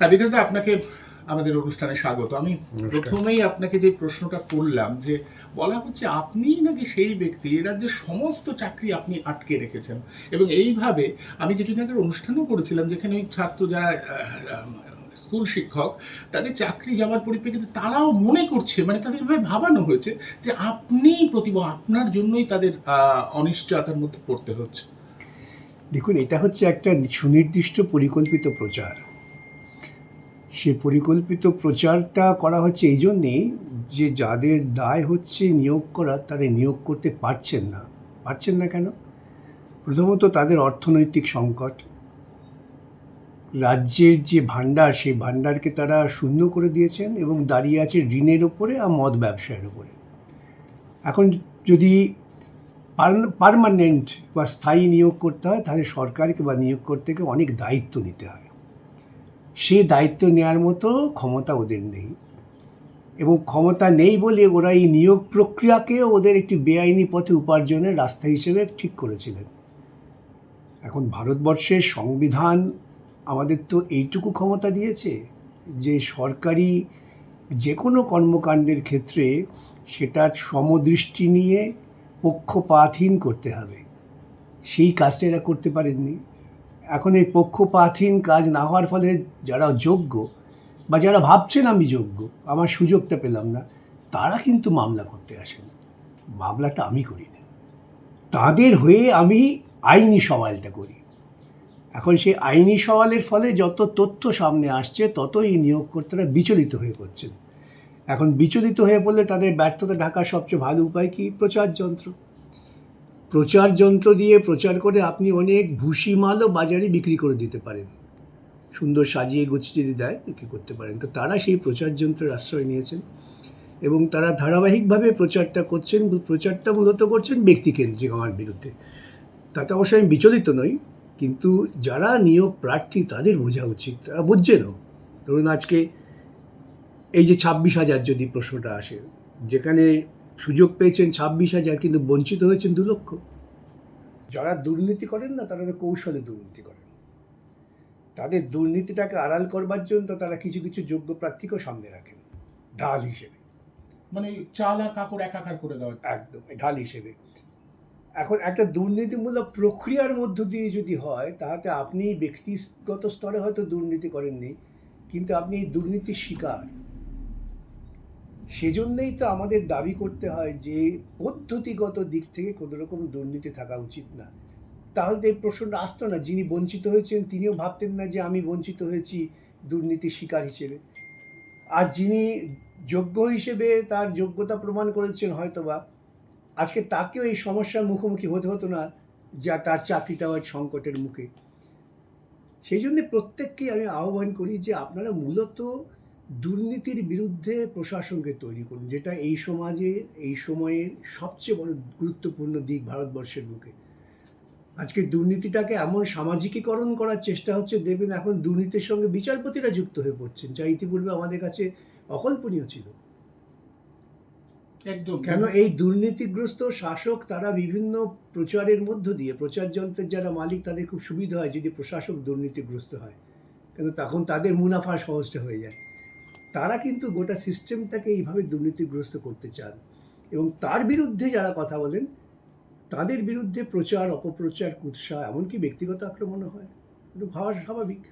হ্যাঁ বিকাশ দা আপনাকে আমাদের অনুষ্ঠানে স্বাগত। আমি প্রথমেই আপনাকে যে প্রশ্নটা করলাম যে বলা হচ্ছে আপনি নাকি সেই ব্যক্তি এ রাজ্যের সমস্ত চাকরি আপনি আটকে রেখেছেন। এবং এইভাবে আমি কিছুদিন আগে অনুষ্ঠানও করেছিলাম যেখানে ওই ছাত্র যারা স্কুল শিক্ষক তাদের চাকরি যাওয়ার পরিপ্রেক্ষিতে তারাও মনে করছে মানে তাদের ভাবে ভাবানো হয়েছে যে আপনিই প্রতিভা আপনার জন্যই তাদের আহ, অনিশ্চয়তার মধ্যে পড়তে হচ্ছে। দেখুন এটা হচ্ছে একটা সুনির্দিষ্ট পরিকল্পিত প্রচার। সে পরিকল্পিত প্রচারটা করা হচ্ছে এই জন্যেই যে যাদের দায় হচ্ছে নিয়োগ করা, তাদের নিয়োগ করতে পারছেন না। পারছেন না কেন? প্রথমত তাদের অর্থনৈতিক সংকট। রাজ্যের যে ভাণ্ডার, সেই ভাণ্ডারকে তারা শূন্য করে দিয়েছেন এবং দাঁড়িয়ে আছে ঋণের ওপরে আর মদ ব্যবসায়ের ওপরে। এখন যদি পারমানেন্ট বা স্থায়ী নিয়োগ করতে হয়, তাহলে সরকারকে বা নিয়োগ নিয়োগকর্তাকে অনেক দায়িত্ব নিতে হয়। সে দায়িত্ব নেওয়ার মতো ক্ষমতা ওদের নেই। এবং ক্ষমতা নেই বলে ওরা এই নিয়োগ প্রক্রিয়াকে ওদের একটি বেআইনি পথে উপার্জনের রাস্তা হিসেবে ঠিক করেছিলেন। এখন ভারতবর্ষের সংবিধান আমাদের তো এইটুকু ক্ষমতা দিয়েছে যে সরকারি যে কোনো কর্মকাণ্ডের ক্ষেত্রে সেটার সমদৃষ্টি নিয়ে পক্ষপাতহীন করতে হবে। সেই কাজটা এরা করতে পারেননি। এখন এই পক্ষপাতহীন কাজ না হওয়ার ফলে যারা যোগ্য বা যারা ভাবছেন আমি যোগ্য, আমার সুযোগটা পেলাম না, তারা কিন্তু মামলা করতে আসেন। মামলাটা আমি করি না। তাদের হয়ে আমি আইনি সওয়ালটা করি। এখন সেই আইনি সওয়ালের ফলে যত তথ্য সামনে আসছে, ততই নিয়োগকর্তারা বিচলিত হয়ে পড়ছেন। এখন বিচলিত হয়ে পড়লে তাদের ব্যর্থতা ঢাকার সবচেয়ে ভালো উপায় কি? প্রচার যন্ত্র। প্রচার যন্ত্র দিয়ে প্রচার করে আপনি অনেক ভুসি মালও বাজারে বিক্রি করে দিতে পারেন। সুন্দর সাজিয়ে গুছিয়ে যদি দেয়, বিক্রি করতে পারেন। তো তারা সেই প্রচার যন্ত্রের আশ্রয় নিয়েছেন এবং তারা ধারাবাহিকভাবে প্রচারটা করছেন, প্রচারটা মূলত করছেন ব্যক্তিকেন্দ্রিক আমার বিরুদ্ধে। তাতে অবশ্য আমি বিচলিত নই, কিন্তু যারা নিয়োগ প্রার্থী তাদের বোঝা উচিত, তারা বুঝছেনও ধরুন আজকে এই যে ছাব্বিশ হাজার যদি প্রশ্নটা আসে, যেখানে সুযোগ পেয়েছেন ছাব্বিশ হাজার কিন্তু বঞ্চিত হয়েছেন দু লক্ষ। যারা দুর্নীতি করেন না তারা কৌশলে দুর্নীতি করেন। তাদের দুর্নীতিটাকে আড়াল করবার জন্য তারা কিছু কিছু যোগ্য প্রার্থীকেও সামনে রাখেন ঢাল হিসেবে। মানে চাল আর কাপড় একাকার করে দেওয়া। একদম ঢাল হিসেবে। এখন একটা দুর্নীতিমূলক প্রক্রিয়ার মধ্য দিয়ে যদি হয় তাহাতে আপনি ব্যক্তিগত স্তরে হয়তো দুর্নীতি করেননি কিন্তু আপনি এই দুর্নীতির শিকার। সেজন্যই তো আমাদের দাবি করতে হয় যে পদ্ধতিগত দিক থেকে কোনো রকম দুর্নীতি থাকা উচিত না। তাহলে তো এই প্রশ্নটা আসতো না, যিনি বঞ্চিত হয়েছেন তিনিও ভাবতেন না যে আমি বঞ্চিত হয়েছি দুর্নীতির শিকার হিসেবে। আর যিনি যোগ্য হিসেবে তার যোগ্যতা প্রমাণ করেছেন হয়তোবা, আজকে তাকেও এই সমস্যার মুখোমুখি হতে হতো না যা তার চাকরিটাও এক সংকটের মুখে। সেই জন্য প্রত্যেককেই আমি আহ্বান করি যে আপনারা মূলত দুর্নীতির বিরুদ্ধে প্রশাসনকে তৈরি করুন যেটা এই সমাজে এই সময়ের সবচেয়ে বড় গুরুত্বপূর্ণ দিক ভারতবর্ষের বুকে। আজকে দুর্নীতিটাকে এমন সামাজিকীকরণ করার চেষ্টা হচ্ছে দেখবেন এখন দুর্নীতির সঙ্গে বিচারপতিরা যুক্ত হয়ে পড়ছেন যা ইতিপূর্বে আমাদের কাছে অকল্পনীয় ছিল। একদম। কেন এই দুর্নীতিগ্রস্ত শাসক তারা বিভিন্ন প্রচারের মধ্য দিয়ে প্রচার যন্ত্রের যারা মালিক তাদের খুব সুবিধা হয় যদি প্রশাসক দুর্নীতিগ্রস্ত হয়। কিন্তু তখন তাদের মুনাফা সহজটা হয়ে যায়। তারা কিন্তু গোটা সিস্টেমটাকে এইভাবে দুর্নীতিগ্রস্ত করতে চান। এবং তার বিরুদ্ধে যারা কথা বলেন, তাদের বিরুদ্ধে প্রচার, অপপ্রচার, কুৎসা, এমনকি ব্যক্তিগত আক্রমণও হয়। ভাবা স্বাভাবিক।